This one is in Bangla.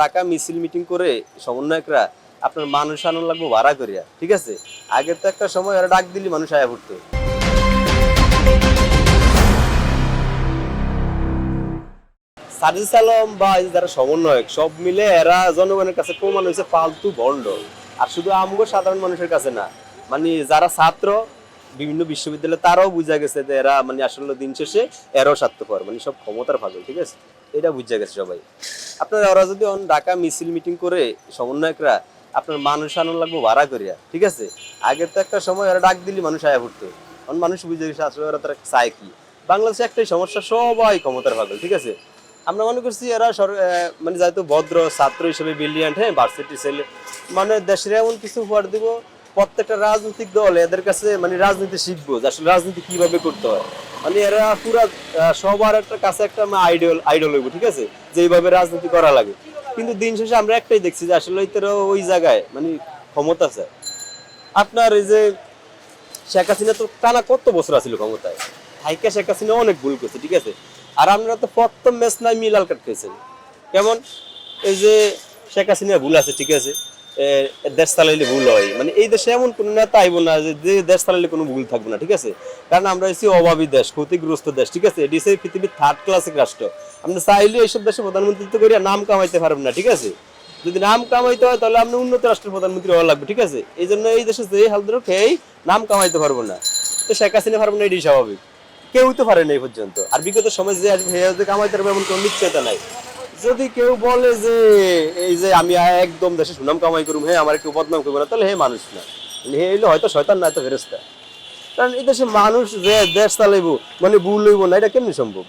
ঢাকা মিছিল মিটিং করে সমন্বয়করা আপনার মানুষ আনন্দ লাগবো ভাড়া করিয়া, ঠিক আছে? আগে তো একটা সময় ওরা ডাক দিলি মানুষ আয়া পড়তো। সাজিস আলম বা যারা সমন্বয়ক, সব মিলে এরা জনগণের কাছে প্রমাণ হয়েছে ফালতু ভণ্ড আর শুধু আমগো সাধারণ মানুষের কাছে না মানে যারা ছাত্র বিভিন্ন বিশ্ববিদ্যালয়ে তারাও বুঝা গেছে যে এরা মানে আসলে দিন শেষে এরাও স্বার্থপর মানে সব ক্ষমতার পাগল ঠিক আছে? এটা বুঝা গেছে সবাই। আপনার ওরা যদি ঢাকা মিছিল মিটিং করে সমন্বয়করা আপনার মানুষ আনন্দ লাগবো ভাড়া করিয়া, ঠিক আছে? আগে তো একটা সময় ওরা ডাক দিলি মানুষ আয়া পড়তো। অন মানুষ বুঝে গেছে আসলে ওরা তারা চায় কি? বাংলাদেশে একটাই সমস্যা, সবাই ক্ষমতার পাগল ঠিক আছে? আমরা মনে করছি এরা মানে যেহেতু ভদ্র ছাত্র হিসেবে ব্রিলিয়ান্ট হ্যাঁ ভার্সিটি ছেলে মানে দেশের এমন কিছু হওয়ার দিব প্রত্যেকটা রাজনৈতিক দল এদের কাছে মানে রাজনীতি শিখব যে আসলে রাজনীতি কীভাবে করতে হয়। মানে এরা পুরা সবার একটা কাছে একটা আইডল আইডল হইব, ঠিক আছে? যে এইভাবে রাজনীতি করা লাগে। কিন্তু দিন শেষে আমরা একটাই দেখছি যে আসলে তারা ওই জায়গায় মানে ক্ষমতা আছে। আপনার এই যে শেখ হাসিনা তো টানা কত বছর আছিল ক্ষমতায়? হাইকা শেখ হাসিনা অনেক ভুল করছে, ঠিক আছে? আর আপনারা তো প্রথম ম্যাচ নাই মিলাল কাট খেয়েছেন। কেমন? এই যে শেখ হাসিনা ভুল আছে, ঠিক আছে? দেশ চালাইলে ভুল হয়। মানে এই দেশে এমন কোনো নেতা আইব না যে দেশ চালাইলে কোনো ভুল থাকবে না, ঠিক আছে? কারণ আমরা হচ্ছি অভাবী দেশ, ক্ষতিগ্রস্ত দেশ, ঠিক আছে? এটি হচ্ছে পৃথিবীর থার্ড ক্লাসিক রাষ্ট্র। আপনি চাইলে এইসব দেশে প্রধানমন্ত্রিত্ব করিয়া নাম কামাইতে পারবেন না, ঠিক আছে? যদি নাম কামাইতে হয়, তাহলে আপনি উন্নত রাষ্ট্রের প্রধানমন্ত্রী হওয়া লাগবে, ঠিক আছে? এই জন্য এই দেশে যে হাল ধরো খেয়েই নাম কামাইতে পারব না। তো শেখ হাসিনা পারব না এটি স্বাভাবিক। কেউই তো পারে না এই পর্যন্ত। আর বিগত সময় যে কামাইতে পারবে, এমন কোনো নিশ্চয়তা নাই। যদি কেউ বলে যে, এই যে আমি একদম দেশে সুনাম কামাই করুম হ্যাঁ আমার কেউ বদনাম করব না, তাহলে হে মানুষ না। হে হইলে হয়তো শয়তান না তো ফেরস্তা কারণ এই দেশে মানুষ যে দেশ চালাইব মানে ভুল লইব না, এটা কেমনি সম্ভব?